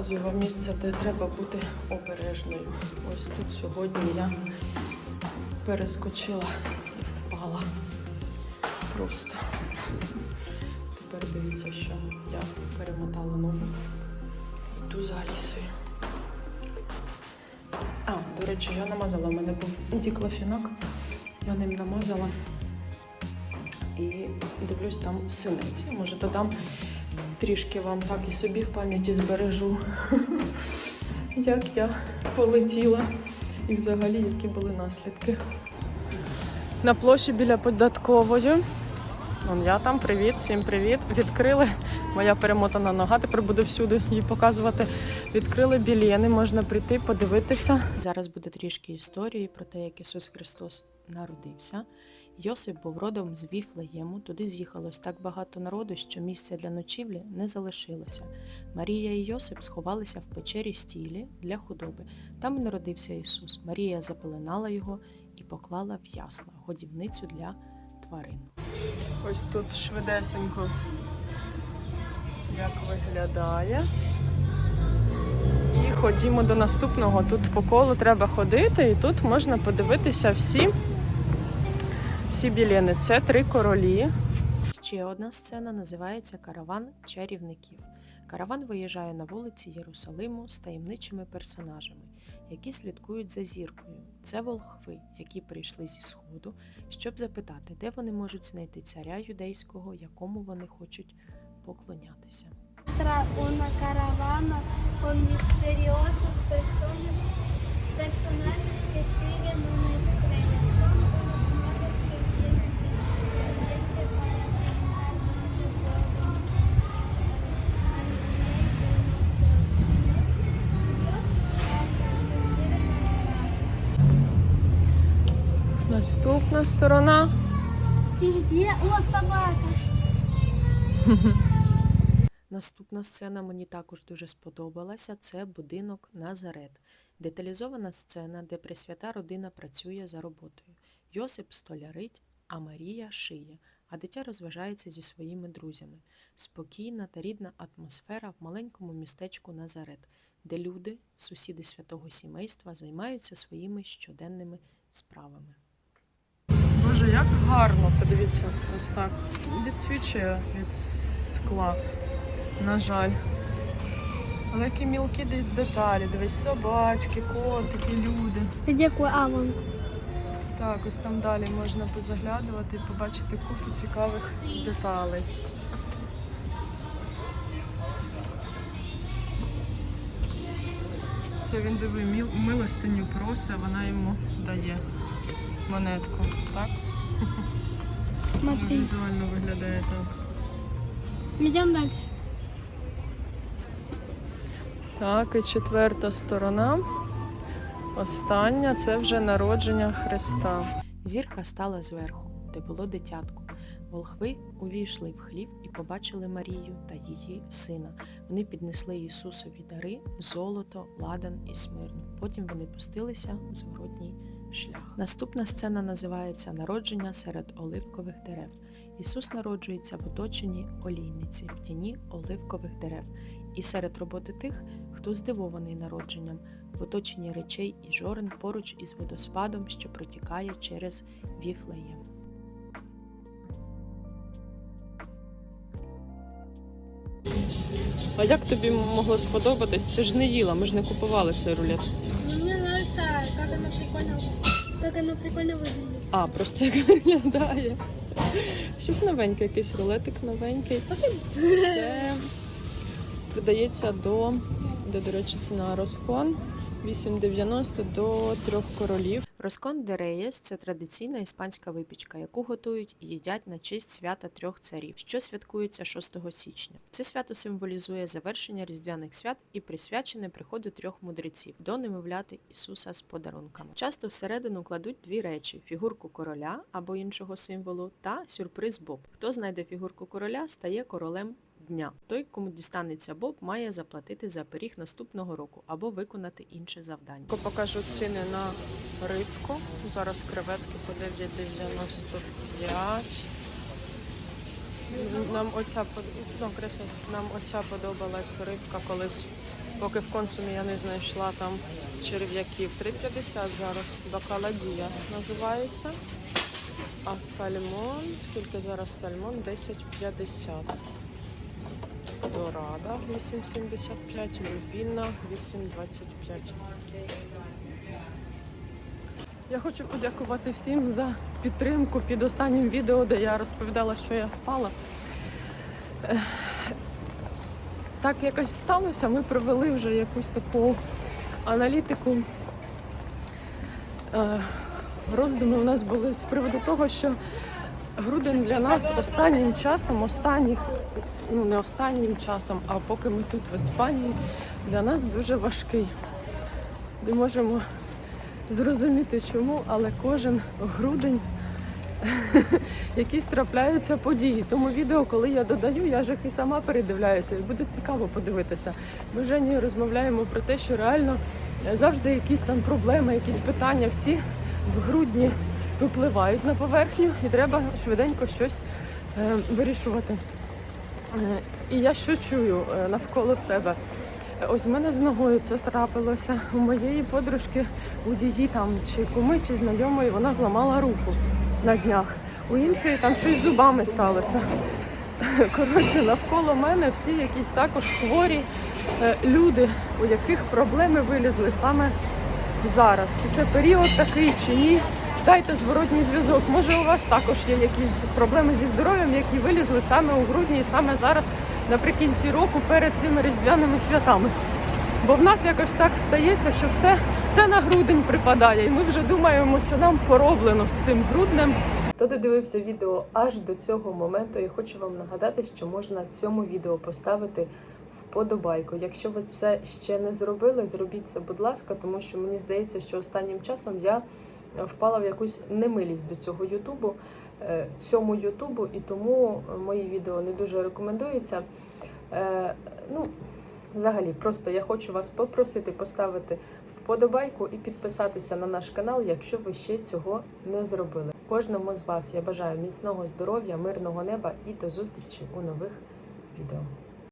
показую вам місце, де треба бути обережною. Ось тут сьогодні я перескочила і впала. Просто. Тепер дивіться, що я перемотала ногу. Йду за Алісою. А, до речі, я намазала. У мене був діклофінак. Я ним намазала. І дивлюсь, там синець. Може, додам трішки вам так і собі в пам'яті збережу, як я полетіла і взагалі які були наслідки. На площі біля податкової. Вон я там, привіт, всім привіт. Відкрили. Моя перемотана нога, тепер буду всюди її показувати. Відкрили білєни, можна прийти, подивитися. Зараз буде трішки історії про те, як Ісус Христос народився. Йосип був родом з Віфлеєму, туди з'їхалось так багато народу, що місця для ночівлі не залишилося. Марія і Йосип сховалися в печері стілі для худоби. Там народився Ісус. Марія запеленала його і поклала в ясла годівницю для тварин. Ось тут швидесенько як виглядає. І ходімо до наступного. Тут по колу треба ходити, і тут можна подивитися всі, всі білени. Це три королі. Ще одна сцена називається Караван чарівників. Караван виїжджає на вулиці Єрусалиму з таємничими персонажами, які слідкують за зіркою. Це волхви, які прийшли зі сходу, щоб запитати, де вони можуть знайти царя юдейського, якому вони хочуть поклонятися. Una caravana con misteriosas personas, personajes que siguen una Наступна сторона. О, собака! Наступна сцена мені також дуже сподобалася. Це будинок Назарет. Деталізована сцена, де пресвята родина працює за роботою. Йосип столярить, а Марія шиє, а дитя розважається зі своїми друзями. Спокійна та рідна атмосфера в маленькому містечку Назарет, де люди, сусіди святого сімейства, займаються своїми щоденними справами. Боже, як гарно, подивіться, ось так. Відсвічує від скла. На жаль. Але які мілкі деталі. Дивись, собачки, котики, люди. Где кой? А. Так, ось там далі можна позаглядувати і побачити купу цікавих деталей. Це він диви, міл- милостиню просить, вона йому дає монетку. Так? Смотри. Візуально виглядає так. Идем дальше. Так, і четверта сторона. Остання це вже народження Христа. Зірка стала зверху, де було дитятко. Волхви увійшли в хлів і побачили Марію та її сина. Вони піднесли Ісусові дари, золото, ладан і смирну. Потім вони пустилися в зворотній шлях. Наступна сцена називається Народження серед оливкових дерев. Ісус народжується в оточенні олійниці, в тіні оливкових дерев, і серед роботи тих, хто здивований народженням, в оточенні речей і жорен поруч із водоспадом, що протікає через Віфлеєм. А як тобі могло сподобатись? Це ж не їла, ми ж не купували цей рулет. Ну, Мне нравится, как оно прикольно, как оно прикольно выглядит. А, просто як виглядає. Щось новеньке, якийсь рулетик новенький. Це продається до, де, до речі, ціна розкон 8,90 до трьох королів. Роскон де Реєс – це традиційна іспанська випічка, яку готують і їдять на честь свята трьох царів, що святкується 6 січня. Це свято символізує завершення різдвяних свят і присвячене приходу трьох мудреців до немовляти Ісуса з подарунками. Часто всередину кладуть дві речі: фігурку короля або іншого символу та сюрприз Боб. Хто знайде фігурку короля, стає королем дня. Той, кому дістанеться Боб, має заплатити за пиріг наступного року або виконати інше завдання. Покажу ціни на рибку. Зараз креветки по 9,95. Нам оця ну, нам оця подобалась рибка колись Поки в консумі я не знайшла там черв'яків 3,50 зараз. Бакаладія називається. А сальмон, скільки зараз сальмон? 10,50. Дорада 8,75, люпіна 8,25. Я хочу подякувати всім за підтримку під останнім відео, де я розповідала, що я впала. Так якось сталося. Ми провели вже якусь таку аналітику. Е, Роздуми у нас були з приводу того, що грудень для нас останнім часом, останніх, ну не останнім часом, а поки ми тут в Іспанії, для нас дуже важкий. Не можемо зрозуміти чому, але кожен грудень якісь трапляються події. Тому відео, коли я додаю, я ж їх і сама передивляюся, і буде цікаво подивитися. Ми вже не розмовляємо про те, що реально завжди якісь там проблеми, якісь питання всі в грудні випливають на поверхню, і треба швиденько щось е, вирішувати. Е, І я що чую е, навколо себе. Ось в мене з ногою це трапилося. У моєї подружки, у її там чи куми, чи знайомої, вона зламала руку на днях. У іншої там щось з зубами сталося. Коротше, навколо мене всі якісь також хворі е, люди, у яких проблеми вилізли саме зараз. Чи це період такий, чи ні. Дайте зворотній зв'язок. Може, у вас також є якісь проблеми зі здоров'ям, які вилізли саме у грудні і саме зараз, наприкінці року, перед цими різдвяними святами. Бо в нас якось так стається, що все, все на грудень припадає, і ми вже думаємо, що нам пороблено з цим груднем. Хто додивився відео аж до цього моменту, я хочу вам нагадати, що можна цьому відео поставити вподобайку. Якщо ви це ще не зробили, зробіть це, будь ласка, тому що мені здається, що останнім часом я впала в якусь немилість до цього Ютубу, е, цьому Ютубу, і тому мої відео не дуже рекомендуються. Е, Ну, взагалі, просто я хочу вас попросити поставити вподобайку і підписатися на наш канал, якщо ви ще цього не зробили. Кожному з вас я бажаю міцного здоров'я, мирного неба і до зустрічі у нових відео.